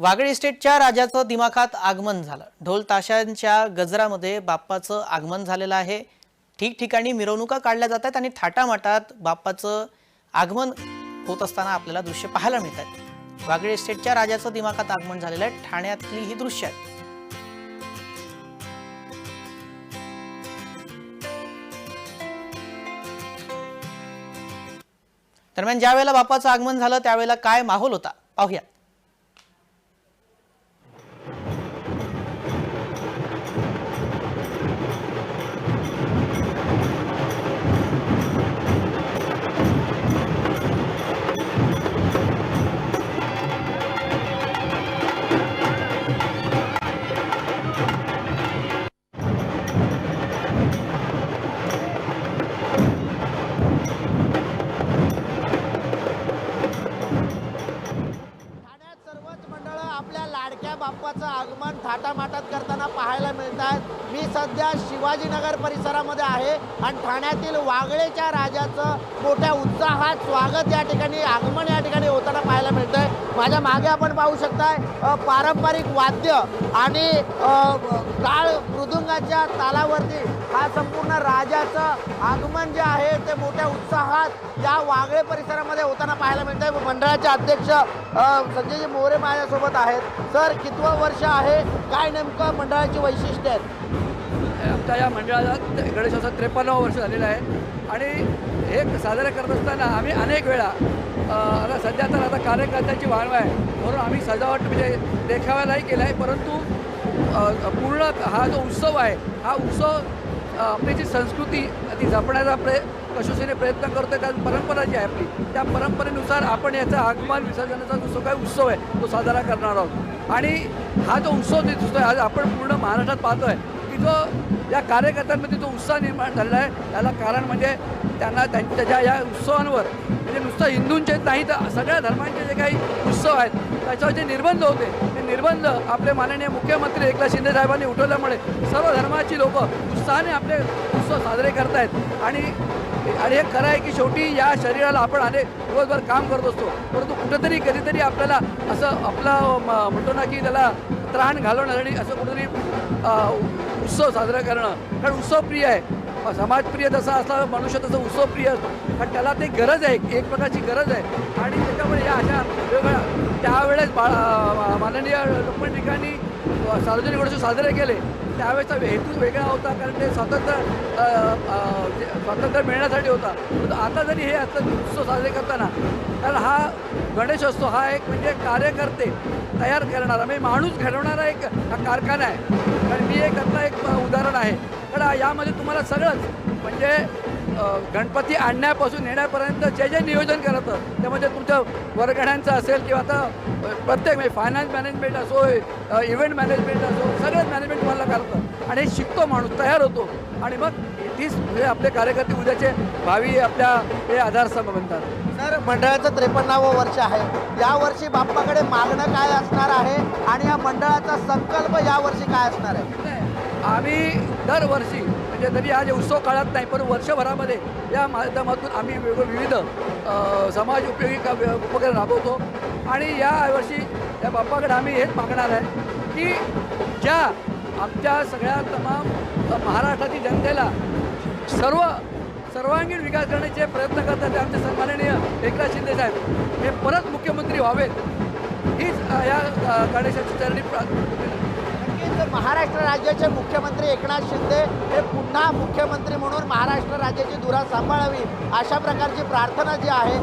वागळे इस्टेटच्या राजाचं दिमाखात आगमन झालं. ढोल ताशांच्या गजरामध्ये बाप्पाचं आगमन झालेलं आहे. ठिकठिकाणी मिरवणुका काढल्या जात आहेत आणि थाटामाटात बाप्पाचं आगमन होत असताना आपल्याला दृश्य पाहायला मिळत आहेत. वागळे इस्टेटच्या राजाचं दिमाखात आगमन झालेलं आहे. ठाण्यातली ही दृश्य आहेत दरम्यान ज्यावेळेला बाप्पाचं आगमन झालं त्यावेळेला काय माहोल होता? पाहूयात बाप्पाचं आगमन थाटामाटात करताना पाहायला मिळत आहेत मी सध्या शिवाजीनगर परिसरामध्ये आहे आणि ठाण्यातील वागळेच्या राजाचं मोठ्या उत्साहात स्वागत या ठिकाणी आगमन या ठिकाणी होताना पाहायला मिळत आहे माझ्या मागे आपण पाहू शकताय पारंपरिक वाद्य आणि काळ टाळ मृदुंगाच्या तालावरती हा संपूर्ण राजाचं आगमन जे आहे ते मोठ्या उत्साहात या वागळे परिसरामध्ये होताना पाहायला मिळत आहे मंडळाचे अध्यक्ष संजयजी मोरे माझ्यासोबत आहेत. सर कितवं वर्ष आहे? काय नेमकं मंडळाची वैशिष्ट्य आहेत? आमच्या या मंडळाला गणेशाचं गणेशोत्सव त्रेपन्नावं वर्ष झालेलं आहे. आणि हे साजरे करत असताना आम्ही अनेक वेळा आता सध्या तर आता कार्यकर्त्यांची वाढव आहे. म्हणून आम्ही सजावट म्हणजे देखाव्यालाही केला आहे परंतु पूर्ण हा जो उत्सव आहे हा उत्सव आपली जी संस्कृती ती जपण्याचा प्रय कशोशीने प्रयत्न करतो कारण परंपरा जी आहे आपली त्या परंपरेनुसार आपण याचा आगमन विसर्जनाचा जो काही उत्सव आहे तो साजरा करणार आहोत. आणि हा जो उत्सव दिसतो आहे आज आपण पूर्ण महाराष्ट्रात पाहतोय की जो या कार्यकर्त्यांमध्ये जो उत्साह निर्माण झालेला आहे त्याला कारण म्हणजे त्यांना त्यां- त्याच्या या उत्सवांवर म्हणजे नुसतं हिंदूंचे नाही तर सगळ्या धर्मांचे जे काही आहेत त्याच्यावर जे निर्बंध होते ते निर्बंध आपले माननीय मुख्यमंत्री एकनाथ शिंदे साहेबांनी उठवल्यामुळे सर्व धर्माची लोक उत्साहाने आपले उत्सव साजरे करतायत. आणि आणि हे खरं आहे की शेवटी या शरीराला आपण अनेक दिवसभर काम करत असतो. परंतु कुठंतरी कधीतरी आपल्याला असं आपलं म्हणतो ना की त्याला त्राण घालवण्यासाठी असं कुठेतरी उत्सव साजरा करणं. कारण उत्सव प्रिय आहे. समाजप्रिय जसा असला मनुष्य तसं उत्सव प्रिय असतो. कारण त्याला ते गरज आहे. एक प्रकारची गरज आहे. आणि त्याच्यामुळे या अशा वेगवेगळ्या त्यावेळेस बा माननीय लोकमत ठिकाणी सार्वजनिक गणेशोत्सव साजरे केले. त्यावेळेचा हेतू वेगळा होता कारण ते स्वातंत्र्य जे स्वातंत्र्य मिळण्यासाठी होता. परंतु आता जरी हे आता उत्सव साजरे करताना तर हा गणेशोत्सव हा एक म्हणजे कार्यकर्ते तयार करणारा म्हणजे माणूस घडवणारा एक हा कारखाना आहे. कारण मी एक आता एक उदाहरण आहे. कारण यामध्ये तुम्हाला सगळंच म्हणजे गणपती आणण्यापासून नेण्यापर्यंत जे जे नियोजन करतं त्यामध्ये तुमच्या वर्गण्यांचं असेल किंवा आता प्रत्येक म्हणजे फायनान्स मॅनेजमेंट असो इव्हेंट मॅनेजमेंट असो सगळंच मॅनेजमेंट तुम्हाला करतं आणि शिकतो माणूस तयार होतो. आणि मग तीच म्हणजे आपले कार्यकर्ते उद्याचे भावी आपल्या हे आधारस्तंभ बनतात. सर मंडळाचं त्रेपन्नावं वर्ष आहे. या वर्षी बाप्पाकडे मागणं काय असणार आहे? आणि या मंडळाचा संकल्प या वर्षी काय असणार आहे? आम्ही दरवर्षी म्हणजे तरी आज उत्सव काळात नाही पण वर्षभरामध्ये या माध्यमातून आम्ही वेगवेगळे विविध समाज उपयोगी का उपक्रम राबवतो. आणि यावर्षी या बाप्पाकडे आम्ही हेच मागणार आहे की ज्या आमच्या सगळ्या तमाम महाराष्ट्रातील जनतेला सर्व सर्वांगीण विकास करण्याचे प्रयत्न करतात ते आमचे सन्माननीय एकनाथ शिंदे साहेब हे परत मुख्यमंत्री व्हावेत. हीच या गणेशाची चरणी महाराष्ट्र राज्याचे मुख्यमंत्री एकनाथ शिंदे हे पुन्हा मुख्यमंत्री म्हणून महाराष्ट्र राज्याची धुरा सांभाळावी अशा प्रकारची प्रार्थना जी आहे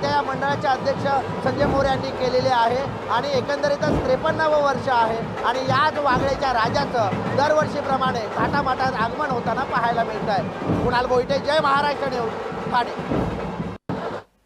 त्या या मंडळाचे अध्यक्ष संजय मोरे यांनी केलेली आहे. आणि एकंदरीतच त्रेपन्नावं वर्ष आहे आणि याच वागळेच्या राजाचं दरवर्षीप्रमाणे थाटामाटात आगमन होताना पाहायला मिळत आहे कुणाल बोईटे जय महाराष्ट्र न्यूज ठाणे.